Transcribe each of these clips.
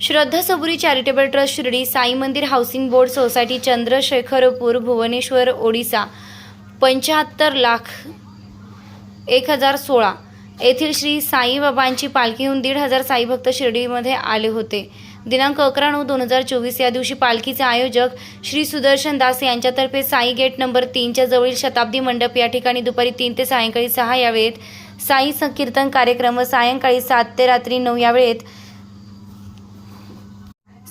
श्रद्धा Saburi charitable trust Shirdi Sai मंदिर housing board society Chandrashekharpur Bhubaneswar Odisha पंच्याहत्तर लाख एक हजार सोळा. येथील श्री साईबाबांची पालखीहून दीड हजार साईभक्त शिर्डीमध्ये आले होते. दिनांक अकरा नऊ दोन हजार चोवीस या दिवशी पालखीचे आयोजक श्री सुदर्शन दास यांच्यातर्फे साई गेट नंबर तीनच्या जवळील शताब्दी मंडप या ठिकाणी दुपारी तीन ते सायंकाळी सहा या वेळेत साई संकीर्तन कार्यक्रम व सायंकाळी सात ते रात्री नऊ या वेळेत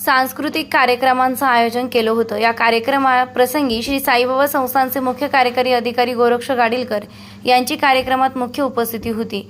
सांस्कृतिक कार्यक्रमांचं आयोजन केलं होतं. या कार्यक्रमाप्रसंगी श्री साईबाबा संस्थानचे मुख्य कार्यकारी अधिकारी गोरक्ष गाडीलकर यांची कार्यक्रमात मुख्य उपस्थिती होती.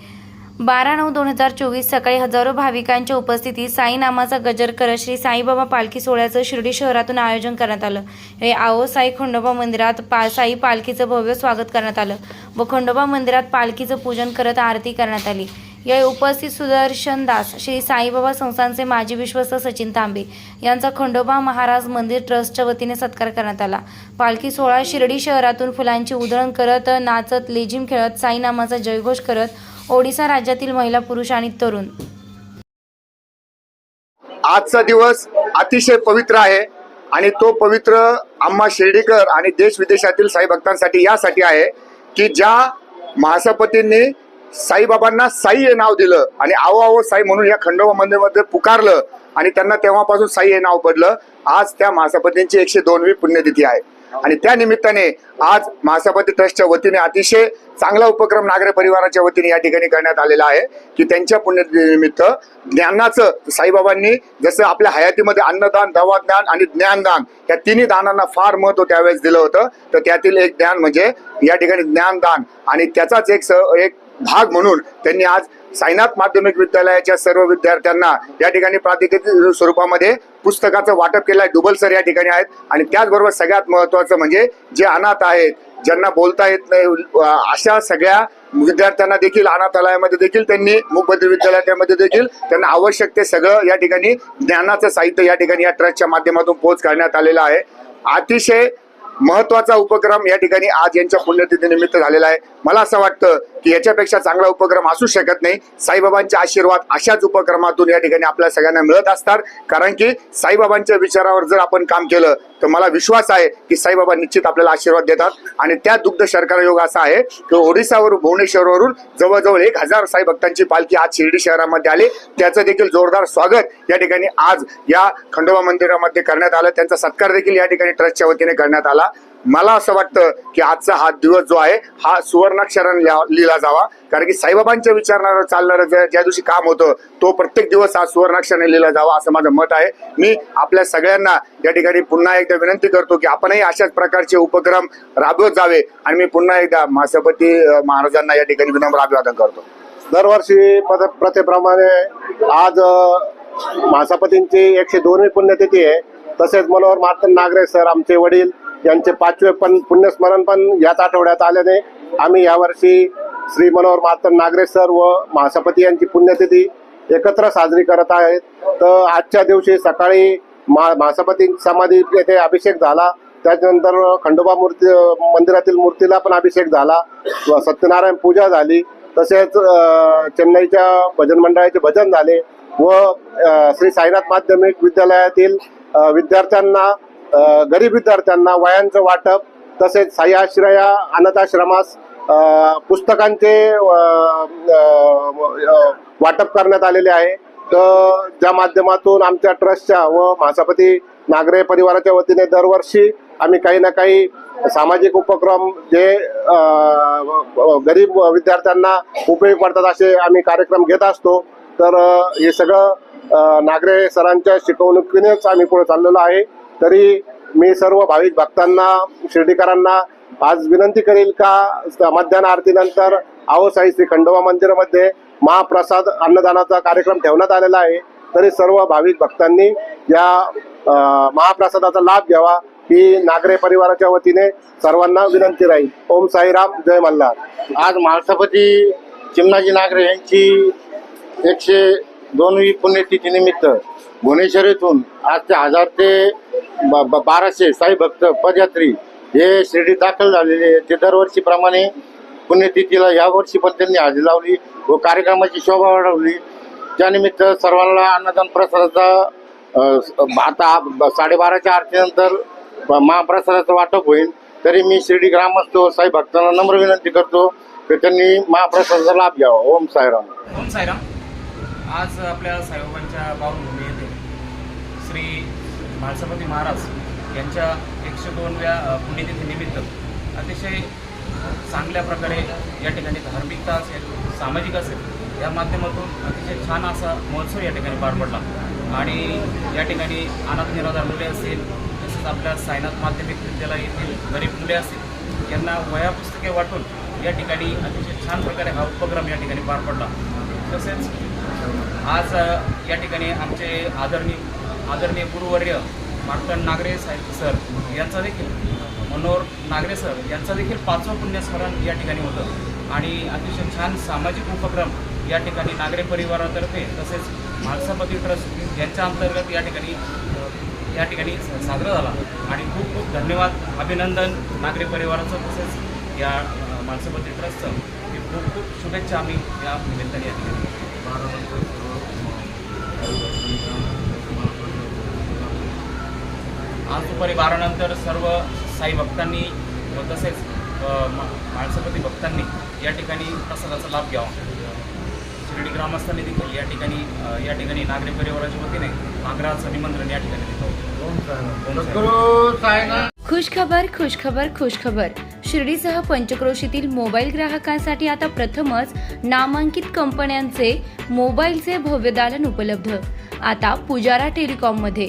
बारा नऊ दोन हजार चोवीस सकाळी हजारो भाविकांच्या उपस्थितीत साई नामाचा गजर करत श्री साईबाबा पालखी सोहळ्याचं शिर्डी शहरातून आयोजन करण्यात आलं. हे आओ साई खंडोबा मंदिरात पा साई पालखीचं भव्य स्वागत करण्यात आलं. व खंडोबा मंदिरात पालखीचं पूजन करत आरती करण्यात आली. यावेळी उपस्थित सुदर्शन दास श्री साईबाबा संस्थानचे माजी विश्वस्त सचिन तांबे यांचा खंडोबा महाराज मंदिर ट्रस्टच्या वतीने सत्कार करण्यात आला. पालखी सोहळा शिर्डी शहरातून फुलांची उधळण करत नाचत लेझिम खेळत साईनामाचा जयघोष करत ओडिसा राज्यातील महिला पुरुष आणि तरुण. आजचा दिवस अतिशय पवित्र आहे आणि तो पवित्र आम्हा शिर्डीकर आणि देश विदेशातील साई भक्तांसाठी यासाठी आहे की ज्या महासपतींनी साईबाबांना साई हे नाव दिलं आणि आवो आवो साई म्हणून या खंडोबा मंदिरमध्ये पुकारलं आणि त्यांना तेव्हापासून साई हे नाव पडलं. आज त्या महासपतींची एकशे दोनवी पुण्यतिथी आहे. आणि त्या निमित्ताने आज महासभापती ट्रस्टच्या वतीने अतिशय चांगला उपक्रम नागरे परिवाराच्या वतीने या ठिकाणी करण्यात आलेला आहे की त्यांच्या पुण्यतिथीनिमित्त ज्ञानाचं साईबाबांनी जसं आपल्या हयातीमध्ये अन्नदान दवाज्ञान आणि ज्ञानदान या तिन्ही दानांना फार महत्त्व त्यावेळेस दिलं होतं. तर त्यातील एक ज्ञान म्हणजे या ठिकाणी ज्ञानदान आणि त्याचाच एक स एक भाग म्हणून त्यांनी आज साईनाथ माध्यमिक विद्यालयाच्या सर्व विद्यार्थ्यांना या ठिकाणी प्रातिनिधिक स्वरूपामध्ये पुस्तकाचं वाटप केलं आहे. डुबल सर या ठिकाणी आहेत. आणि त्याचबरोबर सगळ्यात महत्वाचं म्हणजे जे अनाथ आहेत ज्यांना बोलता येत नाही अशा सगळ्या विद्यार्थ्यांना देखील अनाथालयामध्ये देखील त्यांनी मुखबद्री विद्यालयामध्ये देखील त्यांना आवश्यक ते सगळं या ठिकाणी ज्ञानाचं साहित्य या ठिकाणी या ट्रस्टच्या माध्यमातून पोच करण्यात आलेलं आहे. अतिशय महत्त्वाचा उपक्रम या ठिकाणी आज यांच्या पुण्यतिथी निमित्त झालेला आहे. मला असं वाटतं की याच्यापेक्षा चांगला उपक्रम असू शकत नाही. साईबाबांचे आशीर्वाद अशाच उपक्रमातून या ठिकाणी आपल्या सगळ्यांना मिळत असतात. कारण की साईबाबांच्या विचारावर जर आपण काम केलं तर मला विश्वास आहे की साईबाबा निश्चित आपल्याला आशीर्वाद देतात. आणि त्या दुग्ध शर्करा योग असा आहे की ओडिसावरून भुवनेश्वरवरून जवळजवळ एक हजार साई भक्तांची पालखी आज शिर्डी शहरामध्ये आली. त्याचं देखील जोरदार स्वागत या ठिकाणी आज या खंडोबा मंदिरामध्ये करण्यात आलं. त्यांचा सत्कार देखील या ठिकाणी ट्रस्टच्या वतीने करण्यात आला. मला असं वाटतं की आजचा हा दिवस जो आहे हा सुवर्णाक्षराने लिहा- लिहिला जावा. कारण की साईबाबांच्या विचारणारं चालणारं ज्या दिवशी काम होतं तो प्रत्येक दिवस हा सुवर्णाक्षराने लिहिला जावा असं माझं मत आहे. मी आपल्या सगळ्यांना या ठिकाणी पुन्हा एकदा विनंती करतो की आपणही अशाच प्रकारचे उपक्रम राबवत जावे. आणि मी पुन्हा एकदा महासभापती महाराजांना या ठिकाणी विनम्र अभिवादन करतो. दरवर्षी पद प्रथेप्रमाणे आज अ, महासपतींची एकशे दोनवी पुण्यतिथी आहे. तसेच मनोहर मार्तन नागरे सर आमचे वडील यांचे पाचवे पण पुण्यस्मरण पण याच आठवड्यात आल्याने आम्ही यावर्षी श्री मनोहर मातन नागरे सर व महासपती यांची पुण्यतिथी एकत्र साजरी करत आहेत. तर आजच्या दिवशी सकाळी मा महासपती समाधी येथे अभिषेक झाला. त्याच्यानंतर खंडोबा मूर्ती मंदिरातील मूर्तीला पण अभिषेक झाला. व सत्यनारायण पूजा झाली. तसेच चेन्नईच्या भजन मंडळाचे भजन झाले. व श्री साईनाथ माध्यमिक विद्यालयातील विद्यार्थ्यांना गरीब विद्यार्थ्यांना वयांचं वाटप तसेच साई अनाथाश्रमास पुस्तकांचे वाटप करण्यात आलेले आहे. तर ज्या माध्यमातून आमच्या ट्रस्टच्या व महासपती नागरे परिवाराच्या वतीने दरवर्षी आम्ही काही ना काही सामाजिक उपक्रम जे गरीब विद्यार्थ्यांना उपयोग पडतात असे आम्ही कार्यक्रम घेत असतो. तर हे सगळं नागरे सरांच्या शिकवणुकीनेच आम्ही पुढे चाललेलो आहे. तरी मी सर्व भाविक भक्तांना शिर्डीकरांना आज विनंती करेल का मध्यान आरतीनंतर आओ साई श्री खंडोबा मंदिरामध्ये महाप्रसाद अन्नदानाचा कार्यक्रम ठेवण्यात आलेला आहे. तरी सर्व भाविक भक्तांनी या महाप्रसादाचा लाभ घ्यावा ही नागरे परिवाराच्या वतीने सर्वांना विनंती राहील. ओम साईराम जय मल्हार. आज महासभापती चिमनाजी नागरे यांची एकशे दोनवी पुण्यतिथी निमित्त भुवनेश्वर येथून आज ते हजार ते ब- ब- बाराशे साई भक्त पदयात्री हे शिर्डीत दाखल झालेले ते दरवर्षीप्रमाणे पुण्यतिथीला यावर्षी पण त्यांनी हजेरी लावली व कार्यक्रमाची शोभा वाढवली. त्यानिमित्त सर्वांना अन्नदान प्रसादाचा आता साडेबाराच्या आरतीनंतर महाप्रसादाचं वाटप होईल. तरी मी शिर्डी ग्रामस्थ साई भक्तांना नम्र विनंती करतो की त्यांनी महाप्रसादाचा लाभ घ्यावा. ओम साईराम. ओम साईराम. आज आपल्या साईबाबांच्या श्री म्हाळसापती महाराज यांच्या एकशे दोनव्या पुण्यतिथीनिमित्त अतिशय चांगल्या प्रकारे या ठिकाणी धार्मिकता असेल सामाजिक असेल या माध्यमातून अतिशय छान असा महोत्सव या ठिकाणी पार पडला. आणि या ठिकाणी अनाथ निराधार मुले असतील तसंच आपल्या साईनाथ माध्यमिक विद्यालय येथील गरीब मुले असतील यांना वया पुस्तके वाटून या ठिकाणी अतिशय छान प्रकारे हा उपक्रम या ठिकाणी पार पडला. तसेच आज या ठिकाणी आमचे आदरणीय आदरणीय गुरुवर्य मार्तंड नागरे साहेब सर यांचा देखील मनोहर नागरे सर यांचा देखील पाचवं पुण्यस्मरण या ठिकाणी होतं. आणि अतिशय छान सामाजिक उपक्रम या ठिकाणी नागरे परिवारातर्फे तसेच म्हाळसापती ट्रस्ट यांच्या अंतर्गत या ठिकाणी या ठिकाणी साजरा झाला. आणि खूप खूप धन्यवाद अभिनंदन नागरे परिवाराचं तसेच या म्हाळसापती ट्रस्टचं. खूप खूप शुभेच्छा आम्ही या निमित्ताने या ठिकाणी. आज दुपारी बारानंतर सर्व साई भक्तांनी व तसेच अ, मा- माळसपती भक्तांनी या ठिकाणी प्रसादाचा लाभ घ्यावा. शिर्डी ग्रामस्थांनी देखील या ठिकाणी या ठिकाणी नागरी परिवाराच्या वतीने आग्रहाचं निमंत्रण या ठिकाणी देतो ओम साईराम. सद्गुरू साईनाथ. खुशखबर खुशखबर खुशखबर. शिर्डीसह पंचक्रोशीतील मोबाईल ग्राहकांसाठी आता प्रथमच नामांकित कंपन्यांचे मोबाईलचे भव्य दालन उपलब्ध. आता पुजारा टेलिकॉममध्ये.